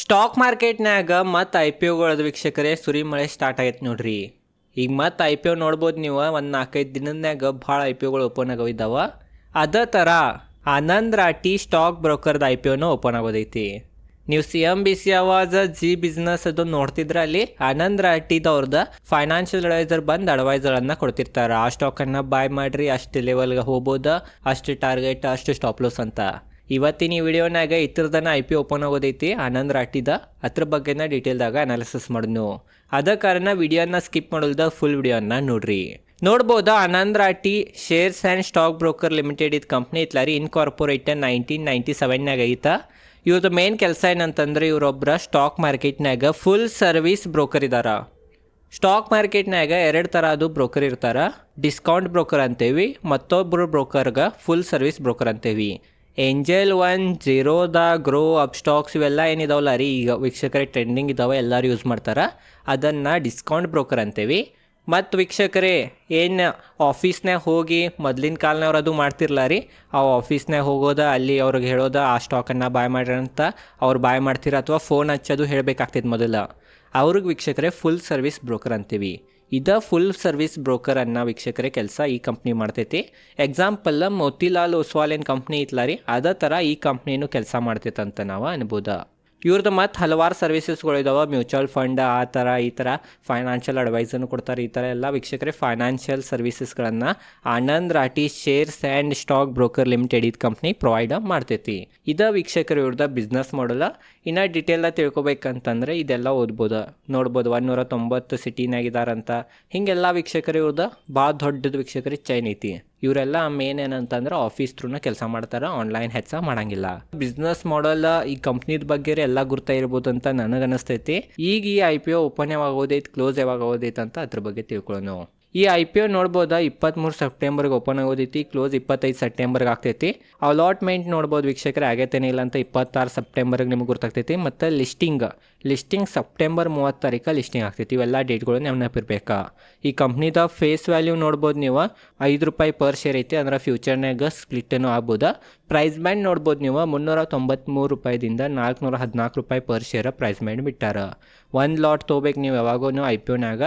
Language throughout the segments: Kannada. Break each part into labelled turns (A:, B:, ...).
A: ಸ್ಟಾಕ್ ಮಾರ್ಕೆಟ್ನ್ಯಾಗ ಮತ್ತು ಐ ಪಿ ಒಗಳದ ವೀಕ್ಷಕರೇ, ಸುರಿಮಳೆ ಸ್ಟಾರ್ಟ್ ಆಗೈತೆ ನೋಡ್ರಿ. ಈಗ ಮತ್ತೆ ಐ ಪಿ ಒ ನೋಡ್ಬೋದು ನೀವು, ಒಂದು ನಾಲ್ಕೈದು ದಿನದ್ನ್ಯಾಗ ಭಾಳ ಐ ಪಿ ಒಗಳು ಓಪನ್ ಆಗೋ ಆಗವಿದ್ದಾವ ಅದೇ ಥರ ಆನಂದ್ ರಾಟಿ ಸ್ಟಾಕ್ ಬ್ರೋಕರ್ದ ಐ ಪಿ ಒನೂ ಓಪನ್ ಆಗೋದೈತಿ. ನೀವು C N B C Awaaz, Zee business ಅದು ನೋಡ್ತಿದ್ರೆ ಅಲ್ಲಿ ಆನಂದ್ ರಾಟಿದವ್ರದ್ದು ಫೈನಾನ್ಷಿಯಲ್ ಅಡ್ವೈಸರ್ ಬಂದು ಅಡ್ವೈಸರನ್ನು ಕೊಡ್ತಿರ್ತಾರೆ. ಆ ಸ್ಟಾಕನ್ನು ಬಾಯ್ ಮಾಡಿರಿ, ಅಷ್ಟು ಲೆವೆಲ್ಗೆ ಹೋಗ್ಬೋದು, ಅಷ್ಟು ಟಾರ್ಗೆಟ್ ಅಷ್ಟು ಸ್ಟಾಪ್ ಲಾಸ್ ಅಂತ. ಇವತ್ತಿನ ಈ ವಿಡಿಯೋನಾಗ ಇತ್ತರದನ ಐ ಪಿ ಓಪನ್ ಆಗೋದೈತಿ. ಆನಂದ್ ರಾಟಿದ ಅದ್ರ ಬಗ್ಗೆನ ಡೀಟೇಲ್ದಾಗ ಅನಾಲಿಸಿಸ್ ಮಾಡಿದ್ನು. ಅದ ಕಾರಣ ವಿಡಿಯೋನ ಸ್ಕಿಪ್ ಮಾಡೋಲ್ದ ಫುಲ್ ವಿಡಿಯೋನ ನೋಡ್ರಿ. ನೋಡ್ಬೋದು Anand Rathi shares and stock broker limited ಇದು ಕಂಪ್ನಿ ಇತ್ಲಾರಿ ಇನ್ಕಾರ್ಪೊರೇಟ್ ನೈನ್ಟೀನ್ ನೈಂಟಿ ಸೆವೆನ್ನಾಗ ಐತ. ಇವ್ರದ್ದು ಮೇನ್ ಕೆಲಸ ಏನಂತಂದ್ರೆ ಇವರೊಬ್ಬರ ಸ್ಟಾಕ್ ಮಾರ್ಕೆಟ್ನಾಗ ಫುಲ್ ಸರ್ವಿಸ್ ಬ್ರೋಕರ್ ಇದಾರ. ಸ್ಟಾಕ್ ಮಾರ್ಕೆಟ್ನಾಗ ಎರಡು ಥರ ಅದು ಬ್ರೋಕರ್ ಇರ್ತಾರ. ಡಿಸ್ಕೌಂಟ್ ಬ್ರೋಕರ್ ಅಂತೇವಿ ಮತ್ತೊಬ್ಬರು ಬ್ರೋಕರ್ಗೆ ಫುಲ್ ಸರ್ವಿಸ್ ಬ್ರೋಕರ್ ಅಂತೇವಿ. Angel One Zerodha Groww Upstox ಇವೆಲ್ಲ ಏನಿದಾವಲ್ಲ ರೀ? ಈಗ ವೀಕ್ಷಕರೇ ಟ್ರೆಂಡಿಂಗ್ ಇದಾವೆ, ಎಲ್ಲರೂ ಯೂಸ್ ಮಾಡ್ತಾರೆ. ಅದನ್ನು ಡಿಸ್ಕೌಂಟ್ ಬ್ರೋಕರ್ ಅಂತೀವಿ. ಮತ್ತು ವೀಕ್ಷಕರೇ, ಏನು ಆಫೀಸ್ನಾಗ ಹೋಗಿ ಮೊದಲಿನ ಕಾಲನವ್ರು ಅದು ಮಾಡ್ತಿರ್ಲ ರೀ? ಆ ಆಫೀಸ್ನಾಗ ಹೋಗೋದ, ಅಲ್ಲಿ ಅವ್ರಿಗೆ ಹೇಳೋದ, ಆ ಸ್ಟಾಕನ್ನು ಬಾಯ್ ಮಾಡ್ರಿ ಅಂತ ಅವ್ರು ಬಾಯ್ ಮಾಡ್ತೀರ ಅಥವಾ ಫೋನ್ ಹಚ್ಚೋದು ಹೇಳಬೇಕಾಗ್ತೈತೆ ಮೊದಲು. ಅವ್ರಿಗೆ ವೀಕ್ಷಕರೇ ಫುಲ್ ಸರ್ವಿಸ್ ಬ್ರೋಕರ್ ಅಂತೀವಿ. ಇದ ಫುಲ್ ಸರ್ವಿಸ್ ಬ್ರೋಕರ್ ಅನ್ನೋ ವೀಕ್ಷಕರೇ ಕೆಲಸ ಈ ಕಂಪ್ನಿ ಮಾಡ್ತೈತಿ. ಎಕ್ಸಾಂಪಲ್ ಮೋತಿಲಾಲ್ ಒಸ್ವಾಲ್ ಏನು ಕಂಪ್ನಿ ಇತ್ತಲ್ಲ ರೀ? ಅದೇ ಥರ ಈ ಕಂಪ್ನಿನೂ ಕೆಲಸ ಮಾಡ್ತೈತಂತ ನಾವು ಅನ್ಬೋದ. ಇವ್ರದ್ದು ಮತ್ತು ಹಲವಾರು ಸರ್ವಿಸಸ್ಗಳು ಇದಾವೆ. ಮ್ಯೂಚುವಲ್ ಫಂಡ್ ಆ ಥರ ಈ ಥರ ಫೈನಾನ್ಷಿಯಲ್ ಅಡ್ವೈಸನ್ನು ಕೊಡ್ತಾರೆ, ಈ ಥರ ಎಲ್ಲ ವೀಕ್ಷಕರೇ financial ಸರ್ವಿಸಸ್ಗಳನ್ನು Anand Rathi shares and stock broker limited ಇದು ಕಂಪ್ನಿ ಪ್ರೊವೈಡ್ ಮಾಡ್ತೈತಿ. ಇದ ವೀಕ್ಷಕರು ಇವ್ರದ್ದು ಬಿಸ್ನೆಸ್ ಮಾಡಲ್ಲ ಇನ್ನು ಡೀಟೇಲ್ನ ತಿಳ್ಕೊಬೇಕಂತಂದ್ರೆ ಇದೆಲ್ಲ ಓದ್ಬೋದು. ನೋಡ್ಬೋದು ಒಂದೂರ ತೊಂಬತ್ತು ಸಿಟಿನಾಗಿದ್ದಾರಂತ ಹಿಂಗೆಲ್ಲ ವೀಕ್ಷಕರು ಇವ್ರದ್ದು ಭಾಳ ದೊಡ್ಡದು ವೀಕ್ಷಕರಿಗೆ ಚೈನ್ ಐತಿ. ಇವರೆಲ್ಲ ಮೇನ್ ಏನಂತಂದ್ರೆ ಆಫೀಸ್ ಥ್ರೂನ ಕೆಲಸ ಮಾಡ್ತಾರೆ ಆನ್ಲೈನ್ ಹೆಚ್ಚ ಮಾಡಂಗಿಲ್ಲ. ಬಿಸ್ನೆಸ್ ಮಾಡಲ್ ಈ ಕಂಪ್ನಿದ ಬಗ್ಗೆ ಎಲ್ಲ ಗುರ್ತಾ ಇರ್ಬೋದು ಅಂತ ನನಗೆ ಅನಿಸ್ತೈತಿ ಈಗ ಈ ಐ ಪಿ ಒ ಓಪನ್ ಯಾವಾಗ ಆಗೋದೈತಿ ಕ್ಲೋಸ್ ಯಾವಾಗ ಆಗೋದೈತೆ ಅಂತ ಅದ್ರ ಬಗ್ಗೆ ತಿಳ್ಕೊಳ್ಳೋಣ ಈ ಐ ಪಿ ಒ ನೋಡ್ಬೋದಾ? ಇಪ್ಪತ್ತ್ಮೂರು ಸೆಪ್ಟೆಂಬರ್ಗೆ ಓಪನ್ ಆಗೋದೈತಿ, ಕ್ಲೋಸ್ ಇಪ್ಪತ್ತೈದು ಸೆಪ್ಟೆಂಬರ್ಗೆ ಆಗ್ತೈತಿ. ಅಲಾಟ್ಮೆಂಟ್ ನೋಡ್ಬೋದು ವೀಕ್ಷಕರೇ, ಆಗೈತೇನೆ ಇಲ್ಲ ಅಂತ ಇಪ್ಪತ್ತಾರು ಸೆಪ್ಟೆಂಬರ್ಗೆ ನಿಮ್ಗೆ ಗೊತ್ತಾಗ್ತೈತಿ ಮತ್ತು ಲಿಸ್ಟಿಂಗ್ ಲಿಸ್ಟಿಂಗ್ ಸೆಪ್ಟೆಂಬರ್ ಮೂವತ್ತು ತಾರೀಕು ಲಿಸ್ಟಿಂಗ್ ಆಗ್ತೈತಿ. ಇವೆಲ್ಲ ಡೇಟ್ಗಳು ನೆನಪಿರ್ಬೇಕಾ? ಈ ಕಂಪ್ನಿದ ಫೇಸ್ ವ್ಯಾಲ್ಯೂ ನೋಡ್ಬೋದು ನೀವು, ಐದು ರೂಪಾಯಿ ಪರ್ ಶೇರ್ ಐತಿ, ಅಂದ್ರೆ ಫ್ಯೂಚರ್ನಾಗ ಸ್ಪ್ಲಿಟ್ಟನ್ನು ಆಗ್ಬೋದಾ? ಪ್ರೈಸ್ ಬ್ಯಾಂಡ್ ನೋಡ್ಬೋದು ನೀವು. ಮುನ್ನೂರ ತೊಂಬತ್ತ್ಮೂರು ರೂಪಾಯಿದಿಂದ ನಾಲ್ಕುನೂರ ಹದಿನಾಲ್ಕು ರೂಪಾಯಿ ಪರ್ ಶೇರ ಪ್ರೈಸ್ ಬ್ಯಾಂಡ್ ಬಿಟ್ಟಾರ. ಒಂದು ಲಾಟ್ ತೊಗೋಬೇಕು ನೀವು ಯಾವಾಗೂ ಐ ಪಿ ಒನಾಗ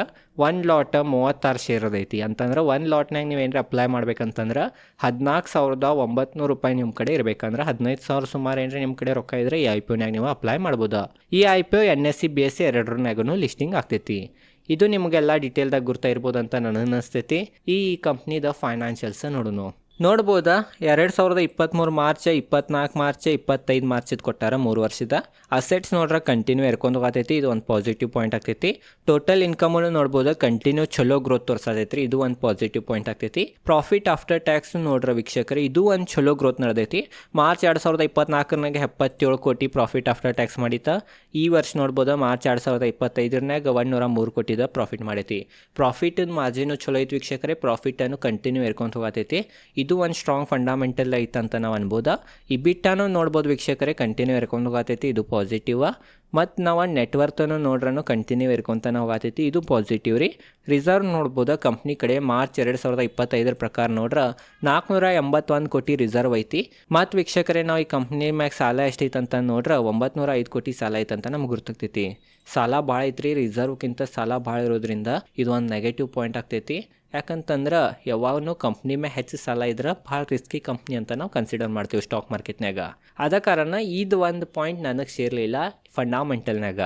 A: ಒಂದು ಲಾಟ್ ಮೂವತ್ತಾರು ಶೇರ್ ಅದೈತಿ. ಅಂತಂದ್ರೆ ಒಂದು ಲಾಟ್ನಾಗ ನೀವು ಏನಾರ ಅಪ್ಲೈ ಮಾಡ್ಬೇಕಂತಂದ್ರೆ ಹದಿನಾಲ್ಕು ಸಾವಿರದ ಒಂಬತ್ನೂರು ರೂಪಾಯಿ ನಿಮ್ಮ ಕಡೆ ಇರಬೇಕಂದ್ರೆ ಹದಿನೈದು ಸಾವಿರ ಸುಮಾರು ಏನರ ನಿಮ್ಮ ಕಡೆ ರೊಕ್ಕ ಇದ್ರೆ ಈ ಐ ಪಿ ಒನಾಗ ನೀವು ಅಪ್ಲೈ ಮಾಡ್ಬೋದು. ಈ I P O N S C B S C ಎರಡರನಾಗೂ listing ಆಗ್ತೈತಿ. ಇದು ನಿಮಗೆಲ್ಲ ಡೀಟೇಲ್ದಾಗ ಗುರ್ತಾ ಇರ್ಬೋದು ಅಂತ ನನಗೆ ಅನಿಸ್ತೈತಿ. ಈ ಕಂಪ್ನಿದ ಫೈನಾನ್ಷಿಯಲ್ಸ್ ನೋಡೋಣ ನೋಡ್ಬೋದಾ? ಎರಡು ಸಾವಿರದ ಇಪ್ಪತ್ತ್ಮೂರು ಮಾರ್ಚ್, ಇಪ್ಪತ್ನಾಲ್ಕು ಮಾರ್ಚ್, ಇಪ್ಪತ್ತೈದು ಮಾರ್ಚಿದ್ ಕೊಟ್ಟಾರ ಮೂರು ವರ್ಷದ. ಅಸೆಟ್ಸ್ ನೋಡ್ರೆ ಕಂಟಿನ್ಯೂ ಎರ್ಕೊಂಡು ಹೋಗತೈತಿ, ಇದು ಒಂದು ಪಾಸಿಟಿವ್ ಪಾಯಿಂಟ್ ಆಗ್ತೈತಿ. ಟೋಟಲ್ ಇನ್ಕಮನ್ನು ನೋಡ್ಬೋದು? ಕಂಟಿನ್ಯೂ ಚಲೋ ಗ್ರೋತ್ ತೋರ್ಸತೈತಿ ಇದು ಒಂದು ಪಾಸಿಟಿವ್ ಪಾಯಿಂಟ್ ಆಗ್ತೈತಿ. ಪ್ರಾಫಿಟ್ ಆಫ್ಟರ್ ಟ್ಯಾಕ್ಸ್ ನೋಡ್ರ ವೀಕ್ಷಕರು, ಇದು ಒಂದು ಚಲೋ ಗ್ರೋತ್ ನಡೆದೈತಿ. ಮಾರ್ಚ್ ಎರಡು ಸಾವಿರದ ಇಪ್ಪತ್ನಾಲ್ಕರಾಗ ಎಪ್ಪತ್ತೇಳು ಕೋಟಿ ಪ್ರಾಫಿಟ್ ಆಫ್ಟರ್ ಟ್ಯಾಕ್ಸ್ ಮಾಡಿತ್ತ. ಈ ವರ್ಷ ನೋಡ್ಬೋದು? ಮಾರ್ಚ್ ಎರಡು ಸಾವಿರದ ಇಪ್ಪತ್ತೈದರನಾಗ ನೂರ ಮೂರು ಕೋಟಿದ ಪ್ರಾಫಿಟ್ ಮಾಡೈತಿ. ಪ್ರಾಫಿಟ್ ಮಾರ್ಜಿನು ಚಲೋ ಐತಿ ವೀಕ್ಷಕರೇ ಪ್ರಾಫಿಟನ್ನು ಕಂಟಿನ್ಯೂ ಎರ್ಕೊಂತ ಹೋಗತೈತಿ. ಇದು ಒಂದು ಸ್ಟ್ರಾಂಗ್ ಫಂಡಮೆಂಟಲ್ ಐತಂತ ನಾವು ಅನ್ಬೋದ. ಈ ಬಿಟ್ಟಾನು ನೋಡ್ಬೋದು ವೀಕ್ಷಕರೇ ಕಂಟಿನ್ಯೂ ಎರ್ಕೊಂಡು ಹೋಗತೈತಿ. ಇದು ಪಾಸಿಟಿವ್ ಮತ್ತು ನಾವು ನೆಟ್ವರ್ತನ್ನು ನೋಡ್ರೂ ಕಂಟಿನ್ಯೂ ನಾವು ಹೋಗತೈತಿ ಇದು ಪಾಸಿಟಿವ್ ರೀ. ರಿಸರ್ವ್ ನೋಡ್ಬೋದು ಕಂಪ್ನಿ ಕಡೆ ಮಾರ್ಚ್ ಎರಡು ಸಾವಿರದ ಇಪ್ಪತ್ತೈದರ ಪ್ರಕಾರ ನೋಡ್ರ ನಾಲ್ಕುನೂರ ಎಂಬತ್ತೊಂದು ಕೋಟಿ ರಿಸರ್ವ್ ಐತಿ. ಮತ್ತು ವೀಕ್ಷಕರೇ, ನಾವು ಈ ಕಂಪ್ನಿ ಮ್ಯಾಗ ಸಾಲ ಎಷ್ಟೈತೆ ಅಂತ ನೋಡ್ರೆ ಒಂಬತ್ತು ಐದು ಕೋಟಿ ಸಾಲ ಐತಂತ ನಮ್ಗೆ ಗುರ್ತಾಗ್ತೈತಿ ಸಾಲ ಭಾಳ ಐತ್ರಿ ರಿಸರ್ವ್ಕ್ಕಿಂತ ಸಾಲ ಭಾಳ ಇರೋದ್ರಿಂದ ಇದು ಒಂದು ನೆಗೆಟಿವ್ ಪಾಯಿಂಟ್ ಆಗ್ತೈತಿ. ಯಾಕಂತಂದ್ರೆ ಯಾವಾಗೂ ಕಂಪ್ನಿ ಮೇಲೆ ಹೆಚ್ಚು ಸಾಲ ಇದ್ರೆ ಭಾಳ ರಿಸ್ಕಿ ಕಂಪ್ನಿ ಅಂತ ನಾವು ಕನ್ಸಿಡರ್ ಮಾಡ್ತೀವಿ ಸ್ಟಾಕ್ ಮಾರ್ಕೆಟ್ನಾಗ ಅದ ಕಾರಣ ಇದು ಒಂದು ಪಾಯಿಂಟ್ ನನಗೆ ಸೇರಲಿಲ್ಲ. ಫಂಡಾಮೆಂಟಲ್ನಾಗ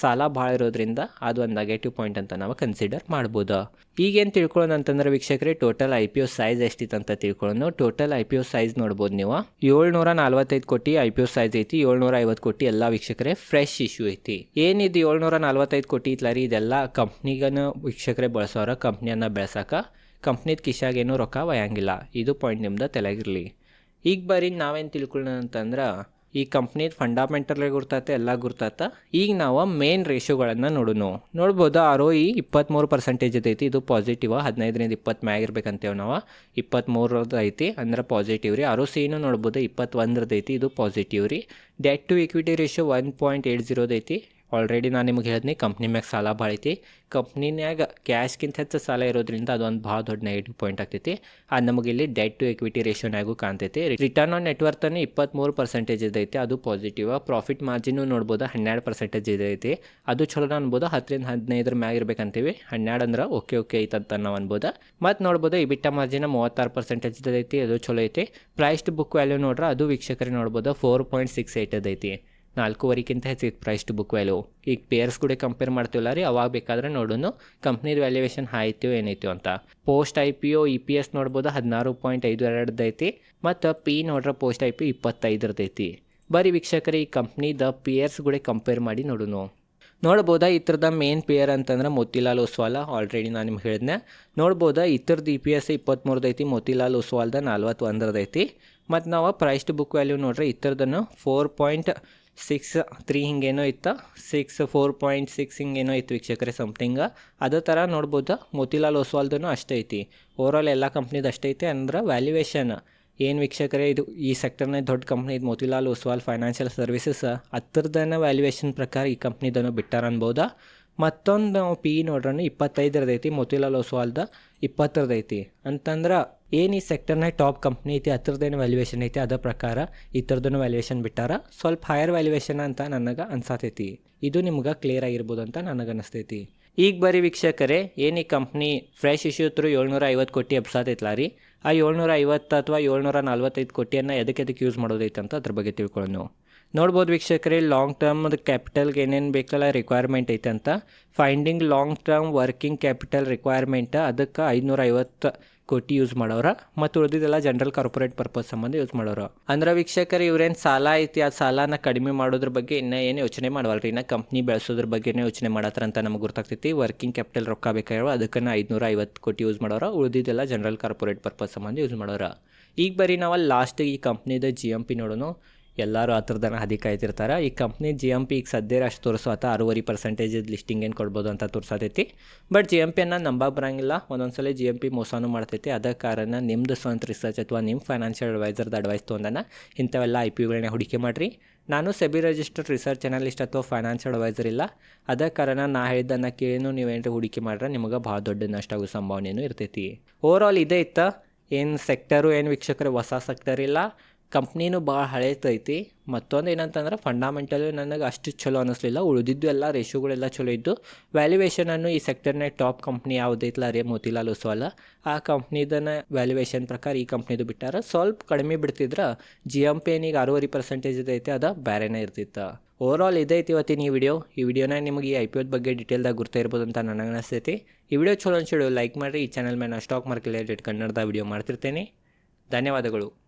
A: ಸಾಲ ಭಾಳ ಇರೋದ್ರಿಂದ ಅದು ಒಂದು ನೆಗೆಟಿವ್ ಪಾಯಿಂಟ್ ಅಂತ ನಾವು ಕನ್ಸಿಡರ್ ಮಾಡ್ಬೋದು. ಈಗೇನು ತಿಳ್ಕೊಳ್ಳೋಣ ಅಂತಂದ್ರೆ ವೀಕ್ಷಕರೇ total I P O size ಎಷ್ಟಿತ್ತು ಅಂತ ತಿಳ್ಕೊಳ್ಳೋಣ. Total I P O size ನೋಡ್ಬೋದು ನೀವು. ಏಳ್ನೂರ ನಲ್ವತ್ತೈದು ಕೋಟಿ ಐ ಪಿ ಒ ಸೈಜ್ ಐತಿ, ಏಳ್ನೂರ ಐವತ್ತು ಕೋಟಿ ಎಲ್ಲ ವೀಕ್ಷಕರೇ ಫ್ರೆಶ್ ಇಶ್ಯೂ ಐತಿ. ಏನಿದು ಏಳ್ನೂರ ನಲ್ವತ್ತೈದು ಕೋಟಿ ಇತ್ತಲ್ಲ ರೀ, ಇದೆಲ್ಲ ಕಂಪ್ನಿಗನ ವೀಕ್ಷಕರೇ ಬಳಸೋರ ಕಂಪ್ನಿಯನ್ನು ಬೆಳೆಸೋಕೆ ಕಂಪ್ನಿದ ಕಿಶಾಗೇನು ರೊಕ್ಕ ಒಯ್ಯಂಗಿಲ್ಲ. ಇದು ಪಾಯಿಂಟ್ ನಿಮ್ದು ತಲೆಗಿರಲಿ. ಈಗ ಬರೀ ನಾವೇನು ತಿಳ್ಕೊಳ್ಳೋಣ ಅಂತಂದ್ರೆ ಈ ಕಂಪ್ನಿದು ಫಂಡಮೆಂಟಲ್ ಗುರ್ತೈತೆ ಎಲ್ಲ ಗುರ್ತೈತ ಈಗ ನಾವು ಮೇನ್ ರೇಷಿಯೋಗಳನ್ನು ನೋಡೋಣ ನೋಡ್ಬೋದು ಆರ್ ಒ ಇ ಇಪ್ಪತ್ತ್ಮೂರು ಪರ್ಸೆಂಟೇಜ್ ಐತಿ, ಇದು ಪಾಸಿಟಿವ್ ಹದಿನೈದರಿಂದ ಇಪ್ಪತ್ತು ಮ್ಯಾಗ ಇರ್ಬೇಕಂತೇವೆ ನಾವು. ಇಪ್ಪತ್ತ್ಮೂರದ್ದು ಐತಿ, ಅಂದ್ರೆ ಪಾಸಿಟಿವ್ ರೀ. ಆರ್ ಒ ಸಿನೂ ನೋಡ್ಬೋದು ಇಪ್ಪತ್ತೊಂದರದ್ದು ಐತಿ, ಇದು ಪಾಸಿಟಿವ್ ರೀ. Debt to equity ratio one point eight ಜೀರೋದು ಐತಿ. ಆಲ್ರೆಡಿ ನಾನು ನಿಮ್ಗೆ ಹೇಳಿದ್ನಿ ಕಂಪ್ನಿ ಮ್ಯಾಗ ಸಾಲ ಭಾಳ ಐತಿ. ಕಂಪ್ನಿನ್ಯಾಗ ಕ್ಯಾಶ್ಗಿಂತ ಹೆಚ್ಚು ಸಾಲ ಇರೋದ್ರಿಂದ ಅದೊಂದು ಭಾಳ ದೊಡ್ಡ ನೆಗೆಟಿವ್ ಪಾಯಿಂಟ್ ಆಗ್ತೈತಿ. ಅದು ನಮಗೆ ಇಲ್ಲಿ ಡೆಟ್ ಟು ಎಕ್ವಿಟಿ ರೇಷಿಯೋನಾಗೂ ಕಾಣ್ತೈತಿ. ರಿಟರ್ನ್ ಆನ್ ನೆಟ್ವರ್ತನ ಇಪ್ಪತ್ತ್ಮೂರು ಪರ್ಸೆಂಟೇಜ್ ಇದೈತಿ. ಅದು ಪಾಸಿಟಿವ್ ಪ್ರಾಫಿಟ್ ಮಾರ್ಜಿನು ನೋಡ್ಬೋದು ಹನ್ನೆರಡು ಪರ್ಸೆಂಟೇಜ್ ಇದೈತಿ. ಅದು ಚಲೋ ಅನ್ಬೋದು. ಹತ್ತರಿಂದ ಹದಿನೈದರ ಮ್ಯಾಗ ಇರ್ಬೇಕಂತೀವಿ. ಹನ್ನೆರಡು ಅಂದ್ರೆ ಓಕೆ ಓಕೆ ಐತಂತ ನಾವು ಅನ್ಬೋದು. ಮತ್ತು ನೋಡ್ಬೋದು ಇಬಿಟ್ಟ ಮಾರ್ಜಿನ ಮೂವತ್ತಾರು ಪರ್ಸೆಂಟೇಜ್ ಇದೈತಿ. ಅದು ಚಲೋ ಐತಿ. ಪ್ರೈಸ್ಡ್ ಬುಕ್ ವ್ಯಾಲ್ಯೂ ನೋಡ್ರೆ ಅದು ವೀಕ್ಷಕರಿಗೆ ನೋಡ್ಬೋದು. ಫೋರ್ ಪಾಯಿಂಟ್ ಸಿಕ್ಸ್ ಏಟ್ ಅದೈತಿ ನಾಲ್ಕೂವರೆಗಿಂತ ಪ್ರೈಸ್ ಟು ಬುಕ್ ವ್ಯಾಲ್ಯೂ ಈಗ ಪೇರ್ಸ್ ಕೂಡ ಕಂಪೇರ್ ಮಾಡ್ತೀವಲ್ಲ ರೀ, ಅವಾಗ ಬೇಕಾದ್ರೆ ನೋಡೋಣ ಕಂಪ್ನಿದ ವ್ಯಾಲ್ಯೂಯೇಷನ್ ಆಯ್ತು ಏನೈತಿ ಅಂತ. Post I P O E P S ನೋಡ್ಬೋದು ಹದಿನಾರು ಪಾಯಿಂಟ್ ಐದು ಎರಡದೈತಿ ಮತ್ತು ಪಿ ನೋಡ್ರೆ ಪೋಸ್ಟ್ ಐ ಪಿ ಇಪ್ಪತ್ತೈದರದೈತಿ. ಬರೀ ವೀಕ್ಷಕರೇ, ಈ ಕಂಪ್ನಿದ ಪಿಯರ್ಸ್ ಕೂಡ ಕಂಪೇರ್ ಮಾಡಿ ನೋಡೋಣ ನೋಡ್ಬೋದಾ ಈ ಥರದ ಮೇನ್ ಪೇಯರ್ ಅಂತಂದ್ರೆ ಮೋತಿಲಾಲ್ ಓಸ್ವಾಲ ಆಲ್ರೆಡಿ ನಾನು ನಿಮ್ಗೆ ಹೇಳಿದ್ನೆ. ನೋಡ್ಬೋದಾ ಇತರದ್ದು ಇ ಪಿ ಎಸ್ ಇಪ್ಪತ್ತ್ಮೂರದು ಐತಿ ಮೋತಿಲಾಲ್ ಓಸ್ವಾಲ್ದ ನಲ್ವತ್ತೊಂದರದ್ದು ಐತಿ ಮತ್ತು ನಾವು ಟು ಬುಕ್ ವ್ಯಾಲ್ಯೂ ನೋಡ್ರಿ ಇತರದನ್ನು ಫೋರ್ ಪಾಯಿಂಟ್ ಸಿಕ್ಸ್ ತ್ರೀ ಹಿಂಗೇನೋ ಇತ್ತು? ಸಿಕ್ಸ್ ಫೋರ್ ಪಾಯಿಂಟ್ ಸಿಕ್ಸ್ ಹಿಂಗೇನೋ ಇತ್ತು ವೀಕ್ಷಕರೆ ಸಮಥಿಂಗ್ ಅದೇ ಥರ ನೋಡ್ಬೋದು, ಮೋತಿಲಾಲ್ ಒಸ್ವಾಲ್ದೂ ಅಷ್ಟೇ ಐತಿ. ಓವರಾಲ್ ಎಲ್ಲ ಕಂಪ್ನಿದು ಅಷ್ಟೇ ಐತಿ ಅಂದ್ರೆ ವ್ಯಾಲ್ಯೂಯೇಷನ್ ಏನು ವೀಕ್ಷಕರೇ, ಇದು ಈ ಸೆಕ್ಟರ್ನ ದೊಡ್ಡ ಕಂಪ್ನಿ ಇದು ಮೋತಿಲಾಲ್ ಒಸ್ವಾಲ್ ಫೈನಾನ್ಷಿಯಲ್ ಸರ್ವಿಸಸ್ ಹತ್ತಿರದನ್ನ ವ್ಯಾಲ್ಯೂಯೇಷನ್ ಪ್ರಕಾರ ಈ ಕಂಪ್ನಿದನ್ನು ಬಿಟ್ಟಾರ ಅನ್ಬೋದಾ? ಮತ್ತೊಂದು ನಾವು ಪಿ ನೋಡ್ರನು ಇಪ್ಪತ್ತೈದರದೈತಿ ಮೋತಿಲಾಲ್ ಒಸ್ವಾಲ್ದ ಇಪ್ಪತ್ತರದೈತಿ. ಅಂತಂದ್ರೆ ಏನು ಈ ಸೆಕ್ಟರ್ನಾಗ ಟಾಪ್ ಕಂಪ್ನಿ ಐತಿ, ಹತ್ರದೇನು ವ್ಯಾಲ್ಯೂಯೇಷನ್ ಐತಿ ಅದರ ಪ್ರಕಾರ ಈ ಥರದೂ ವ್ಯಾಲ್ಯೂಯೇಷನ್ ಬಿಟ್ಟಾರ, ಸ್ವಲ್ಪ ಹೈಯರ್ ವ್ಯಾಲ್ಯೂಯೇಷನ್ ಅಂತ ನನಗೆ ಅನ್ಸಾತೈತಿ. ಇದು ನಿಮ್ಗೆ ಕ್ಲಿಯರ್ ಆಗಿರ್ಬೋದು ಅಂತ ನನಗೆ ಅನಿಸ್ತೈತಿ. ಈಗ ಬರೀ ವೀಕ್ಷಕರೇ, ಏನು ಈ ಕಂಪ್ನಿ ಫ್ರೆಶ್ ಇಶ್ಯೂ ತ್ರೂ ಏಳ್ನೂರ ಐವತ್ತು ಕೋಟಿ ಎಬ್ಸಾತೈತ್ಲ ರೀ? ಆ ಏಳ್ನೂರ ಐವತ್ತು ಅಥವಾ ಏಳ್ನೂರ ನಲ್ವತ್ತೈದು ಕೋಟಿಯನ್ನು ಎದಕ್ಕೆ ಎದಕ್ಕೆ ಯೂಸ್ ಮಾಡೋದೈತೆ ಅಂತ ಅದ್ರ ಬಗ್ಗೆ ತಿಳ್ಕೊಳ್ಳೋಣ ನೋಡ್ಬೋದು ವೀಕ್ಷಕರೇ ಲಾಂಗ್ ಟರ್ಮ್ದು ಕ್ಯಾಪಿಟಲ್ಗೆ ಏನೇನು ಬೇಕಲ್ಲ ರಿಕ್ವೈರ್ಮೆಂಟ್ ಐತೆ ಅಂತ. Finding long term working capital requirement ಅದಕ್ಕೆ ಐದುನೂರ ಐವತ್ತು ಕೋಟಿ ಯೂಸ್ ಮಾಡೋರ. ಮತ್ತು ಉಳಿದಿದ್ದೆಲ್ಲ ಜನರಲ್ ಕಾರ್ಪೊರೇಟ್ ಪರ್ಪಸ್ ಸಂಬಂಧ ಯೂಸ್ ಮಾಡೋರು. ಅಂದ್ರೆ ವೀಕ್ಷಕರು, ಇವ್ರೇನು ಸಾಲ ಐತಿ, ಆ ಸಾಲನ ಕಡಿಮೆ ಮಾಡೋದ್ರ ಬಗ್ಗೆ ಇನ್ನೂ ಏನು ಯೋಚನೆ ಮಾಡವಲ್ರಿ? ಇನ್ನು ಕಂಪ್ನಿ ಬೆಳೆಸೋದ್ರ ಬಗ್ಗೆನೇ ಯೋಚನೆ ಮಾಡತ್ತಾರ ಅಂತ ನಮ್ಗೆ ಗೊತ್ತಾಗ್ತೈತಿ ವರ್ಕಿಂಗ್ ಕ್ಯಾಪಿಟಲ್ ರೊಕ್ಕ ಬೇಕಾಗಿರೋ ಅದಕ್ಕೆ ಐದುನೂರ ಐವತ್ತು ಕೋಟಿ ಯೂಸ್ ಮಾಡೋರ. ಉಳಿದಿದ್ದೆಲ್ಲ ಜನರಲ್ ಕಾರ್ಪೊರೇಟ್ ಪರ್ಪಸ್ ಸಂಬಂಧ ಯೂಸ್ ಮಾಡೋರ. ಈಗ ಬರೀ ನಾವು ಲಾಸ್ಟ್ ಈ ಕಂಪ್ನಿದ ಜಿ ಎಂ ಪಿ ನೋಡೋಣ ಎಲ್ಲರೂ ಆ ಥರದನ್ನ ಹದಿ ಕಾಯ್ತಿರ್ತಾರೆ ಈ ಕಂಪ್ನಿ ಜಿ ಎಂ ಪಿ ಈಗ ಸದ್ಯ ಅಷ್ಟು ತೋರಿಸೋತ ಆರೂವರೆ ಪರ್ಸೆಂಟೇಜ್ ಲಿಸ್ಟಿಂಗ್ ಏನು ಕೊಡ್ಬೋದು ಅಂತ ತೋರ್ಸತೈತಿ. ಬಟ್ ಜಿ ಎಂ ಪಿಯನ್ನು ನಂಬಕ್ಕೆ ಬರಂಗಿಲ್ಲ. ಒಂದೊಂದು ಸಲ ಜಿ ಎಂ ಪಿ ಮೋಸನೂ ಮಾಡ್ತೈತಿ. ಅದ ಕಾರಣ ನಿಮ್ಮದು ಸ್ವಂತ ರಿಸರ್ಚ್ ಅಥವಾ ನಿಮ್ಮ ಫೈನಾನ್ಷಿಯಲ್ ಅಡ್ವೈಸರ್ದು ಅಡ್ವೈಸ್ ತೊಗೊಂಡನ ಇಂಥವೆಲ್ಲ ಐ ಪಿ ಯುಗಳನ್ನ ಹೂಡಿಕೆ ಮಾಡಿರಿ. ನಾನು ಸೆಬಿ ರಿಜಿಸ್ಟರ್ಡ್ ರಿಸರ್ಚ್ ಅನಲಿಸ್ಟ್ ಅಥವಾ ಫೈನಾನ್ಷಿಯಲ್ ಅಡ್ವೈಸರ್ ಇಲ್ಲ. ಅದ ಕಾರಣ ನಾ ಹೇಳಿದ್ದನ್ನು ಕೇಳೇನು ನೀವೇನು ಹೂಡಿಕೆ ಮಾಡ್ರೆ, ನಿಮಗೆ ಭಾಳ ದೊಡ್ಡ ನಷ್ಟ ಆಗೋ ಸಂಭಾವನೆಯೂ ಇರ್ತೈತಿ. ಓವರ್ ಆಲ್ ಇದೇ ಇತ್ತ. ಏನು ಸೆಕ್ಟರು ಏನು ವೀಕ್ಷಕರು ಹೊಸ ಸೆಕ್ಟರ್ ಇಲ್ಲ. ಕಂಪ್ನಿನೂ ಭಾಳ ಹಳೇತೈತಿ. ಮತ್ತೊಂದು ಏನಂತಂದ್ರೆ ಫಂಡಾಮೆಂಟಲು ನನಗೆ ಅಷ್ಟು ಚಲೋ ಅನ್ನಿಸ್ಲಿಲ್ಲ ಉಳಿದಿದ್ದು ಎಲ್ಲ ರೇಷೋಗಳೆಲ್ಲ ಚಲೋ ಇದ್ದು ವ್ಯಾಲ್ಯೂಯೇಷನನ್ನು ಈ ಸೆಕ್ಟರ್ನಾಗ ಟಾಪ್ ಕಂಪ್ನಿ ಯಾವುದೈತಲ್ಲ ರೇ ಮೋತಿಲಾಲ್ ಒಸ್ವಾಲ. ಆ ಕಂಪ್ನಿದನ್ನ ವ್ಯಾಲ್ಯೂಯೇಷನ್ ಪ್ರಕಾರ ಈ ಕಂಪ್ನಿದು ಬಿಟ್ಟಾರ. ಸ್ವಲ್ಪ ಕಡಿಮೆ ಬಿಡ್ತಿದ್ರೆ ಜಿ ಎಂ ಪಿ ಏನಿಗೆ ಆರೂವರೆ ಪರ್ಸೆಂಟೇಜ್ ಐತೆ ಅದು ಬೇರೆನೇ ಇರ್ತಿತ್ತು. ಓವರ್ ಆಲ್ ಇದೈತಿ ಇವತ್ತಿನ ಈ ವಿಡಿಯೋ ಈ ವಿಡಿಯೋನಾಗ ನಿಮಗೆ ಈ ಐ ಪಿ ಒದ್ ಬಗ್ಗೆ ಡೀಟೇಲ್ದಾಗ ಗುರ್ತಾ ಇರ್ಬೋದು ಅಂತ ನನಗೆ ಅನಿಸ್ತೈತಿ ಈ ವಿಡಿಯೋ ಚಲೋ ಅನ್ಸಿಡು ಲೈಕ್ ಮಾಡಿರಿ. ಈ ಚಾನಲ್ ಮೇಲೆ ನಾನು ಸ್ಟಾಕ್ ಮಾರ್ಕೆಟ್ ರಿಲೇಟೆಡ್ ಕನ್ನಡದ ವಿಡಿಯೋ ಮಾಡ್ತಿರ್ತೇನೆ. ಧನ್ಯವಾದಗಳು.